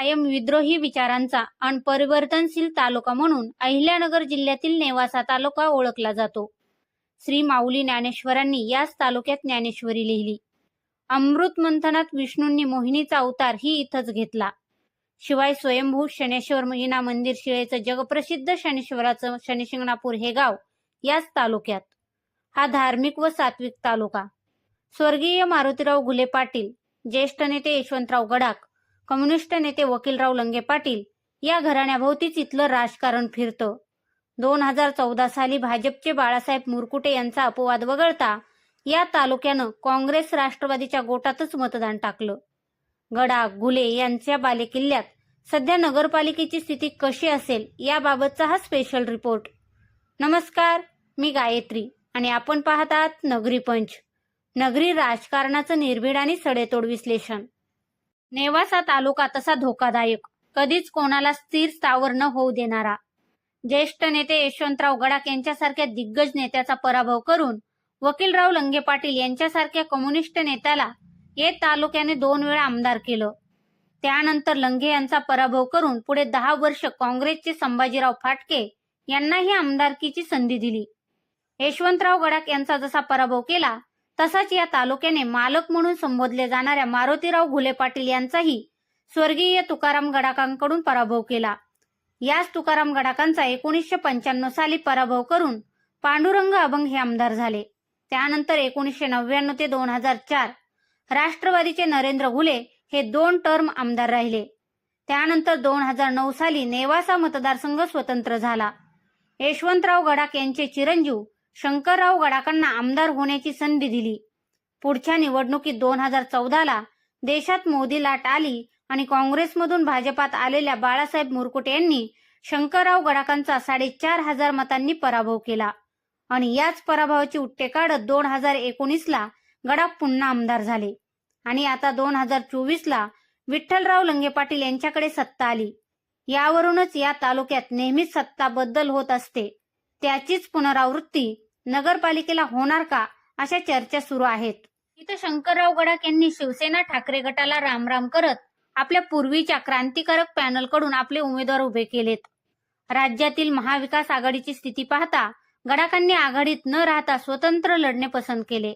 कायम विद्रोही विचारांचा आणि परिवर्तनशील तालुका म्हणून अहिल्यानगर जिल्ह्यातील नेवासा तालुका ओळखला जातो. श्री माऊली ज्ञानेश्वरांनी याच तालुक्यात ज्ञानेश्वरी लिहिली. अमृत मंथनात विष्णूंनी मोहिनीचा अवतार ही इथंच घेतला. शिवाय स्वयंभू शनेश्वर महिना मंदिर शिळेचं जगप्रसिद्ध शनेश्वराचं शनिशिंगणापूर हे गाव याच तालुक्यात. हा धार्मिक व सात्विक तालुका. स्वर्गीय मारुतीराव घुले पाटील ज्येष्ठ नेते यशवंतराव गडाख कम्युनिस्ट नेते वकीलराव लंगे पाटील या घराण्याभोवतीच इथलं राजकारण फिरतं. दोन हजार चौदा साली भाजपचे बाळासाहेब मुरकुटे यांचा अपवाद वगळता या तालुक्यानं काँग्रेस राष्ट्रवादीच्या गोटातच मतदान टाकलं. गडा घुले यांच्या बालेकिल्ल्यात सध्या नगरपालिकेची स्थिती कशी असेल याबाबतचा हा स्पेशल रिपोर्ट नमस्कार मी गायत्री आणि आपण पाहत आहात नगरी पंच. नगरी राजकारणाचं निर्भीड आणि सडेतोड विश्लेषण. नेवासा तालुका तसा धोकादायक. कधीच कोणाला स्थिर स्थावर न होऊ देणारा. ज्येष्ठ नेते यशवंतराव गडाख यांच्यासारख्या दिग्गज नेत्याचा पराभव करून वकीलराव लंगे पाटील यांच्यासारख्या कम्युनिस्ट नेत्याला ये तालुक्याने दोन वेळा आमदार केलं. त्यानंतर लंगे यांचा पराभव करून पुढे दहा वर्ष काँग्रेसचे संभाजीराव फाटके यांनाही आमदारकीची संधी दिली. यशवंतराव गडाख यांचा जसा पराभव केला तसाच या तालुक्याने मालक म्हणून संबोधले जाणाऱ्या मारुतीराव घुले पाटील यांचाही स्वर्गीय तुकाराम गडाकांकडून पराभव केला. याच तुकाराम गडाकांचा एकोणीसशे पंच्याण्णव साली पराभव करून पांडुरंग अभंग हे आमदार झाले. त्यानंतर एकोणीसशे नव्याण्णव ते दोन हजार चार राष्ट्रवादीचे नरेंद्र घुले हे दोन टर्म आमदार राहिले. त्यानंतर दोन हजार नऊ साली नेवासा मतदारसंघ स्वतंत्र झाला. यशवंतराव गडाक यांचे चिरंजीव शंकरराव गडाकांना आमदार होण्याची संधी दिली. पुढच्या निवडणुकीत दोन हजार चौदाला देशात मोदी लाट आली आणि काँग्रेसमधून भाजपात आलेल्या बाळासाहेब मुरकुटे यांनी शंकरराव गडाकांचा साडेचार हजार मतांनी पराभव केला. आणि याच पराभवाची उट्टे काढत दोन हजार एकोणीसला गडाख पुन्हा आमदार झाले. आणि आता दोन हजार चोवीसला विठ्ठलराव लंगे पाटील यांच्याकडे सत्ता आली. यावरूनच या तालुक्यात नेहमीच सत्ता बद्दल होत असते. त्याचीच पुनरावृत्ती नगरपालिकेला होणार का अशा चर्चा सुरू आहेत. इथं शंकरराव गडाख यांनी शिवसेना ठाकरे गटाला रामराम करत आपल्या पूर्वीच्या क्रांतिकारक पॅनलकडून आपले उमेदवार उभे केलेत. राज्यातील महाविकास आघाडीची स्थिती पाहता गडाखांनी आघाडीत न राहता स्वतंत्र लढणे पसंत केले.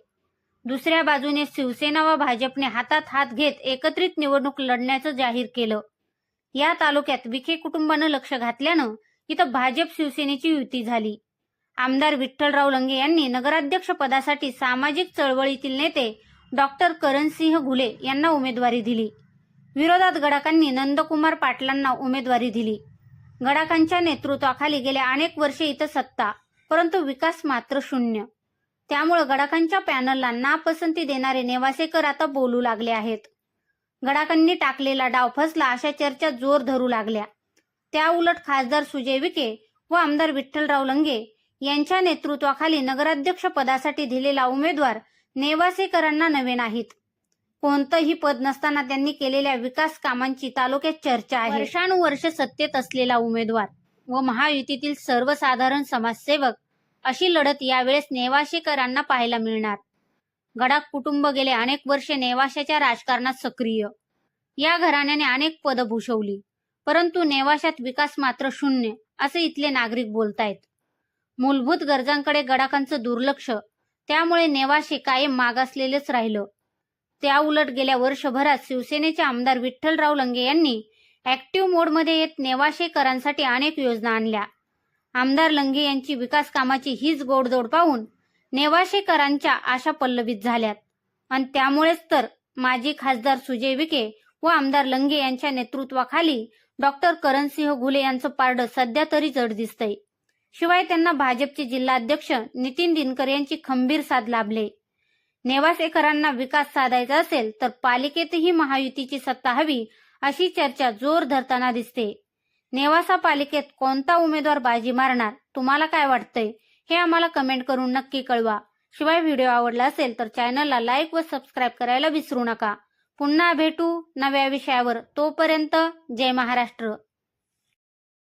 दुसऱ्या बाजूने शिवसेना व भाजपने हातात हात घेत एकत्रित निवडणूक लढण्याचं जाहीर केलं. या तालुक्यात विखे कुटुंबानं लक्ष घातल्यानं इथं भाजप शिवसेनेची युती झाली. आमदार विठ्ठलराव लंगे यांनी नगराध्यक्ष पदासाठी सामाजिक चळवळीतील नेते डॉक्टर करणसिंह घुले यांना उमेदवारी दिली. विरोधात गडाकांनी नंदकुमार पाटलांना उमेदवारी दिली. गडाकांच्या नेतृत्वाखाली गेल्या अनेक वर्षे इथं सत्ता परंतु विकास मात्र शून्य. त्यामुळे गडाकांच्या पॅनलला नापसंती देणारे नेवासेकर आता बोलू लागले आहेत. गडाकांनी टाकलेला डाव फसला अशा चर्चा जोर धरू लागल्या. त्या उलट खासदार सुजय विखे व आमदार विठ्ठलराव लंगे यांच्या नेतृत्वाखाली नगराध्यक्ष पदासाठी दिलेला उमेदवार नेवासेकरांना नवे नाहीत. कोणतंही पद नसताना त्यांनी केलेल्या विकास कामांची तालुक्यात चर्चा आहे. वर्षानुवर्ष सत्तेत असलेला उमेदवार व महायुतीतील सर्वसाधारण समाजसेवक अशी लढत यावेळेस नेवाशेकरांना पाहायला मिळणार. गडाख कुटुंब गेले अनेक वर्षे नेवाशाच्या राजकारणात सक्रिय. या घराण्याने अनेक पदं भूषवली परंतु नेवाशात विकास मात्र शून्य असे इथले नागरिक बोलतायत. मूलभूत गरजांकडे गडाखांचं दुर्लक्ष. त्यामुळे नेवाशे कायम मागासलेलेच राहिलं. त्या उलट गेल्या वर्षभरात शिवसेनेचे आमदार विठ्ठलराव लंगे यांनी ऍक्टिव्ह मोडमध्ये येत नेवाशेकरांसाठी अनेक योजना आणल्या. आमदार लंगे यांची विकास कामाची हीच गोडदोड पाहून नेवाशेकरांच्या आशा पल्लवित झाल्यात. आणि त्यामुळेच तर माजी खासदार सुजय विखे व आमदार लंगे यांच्या नेतृत्वाखाली डॉक्टर करणसिंह घुले यांचं पारडं सध्या तरी जड दिसतंय. शिवाय त्यांना भाजपचे जिल्हाध्यक्ष नितीन दिनकर यांची खंबीर साथ लाभले. नेवासेकरांना विकास साधायचा असेल तर पालिकेतही महायुतीची सत्ता हवी अशी चर्चा जोर धरताना दिसते. नेवासा पालिकेत कोणता उमेदवार बाजी मारणार तुम्हाला काय वाटतंय? हे आम्हाला कमेंट करून नक्की कळवा. शिवाय व्हिडिओ आवडला असेल तर चॅनलला लाईक व सबस्क्राईब करायला विसरू नका. पुन्हा भेटू नव्या विषयावर. तोपर्यंत जय महाराष्ट्र.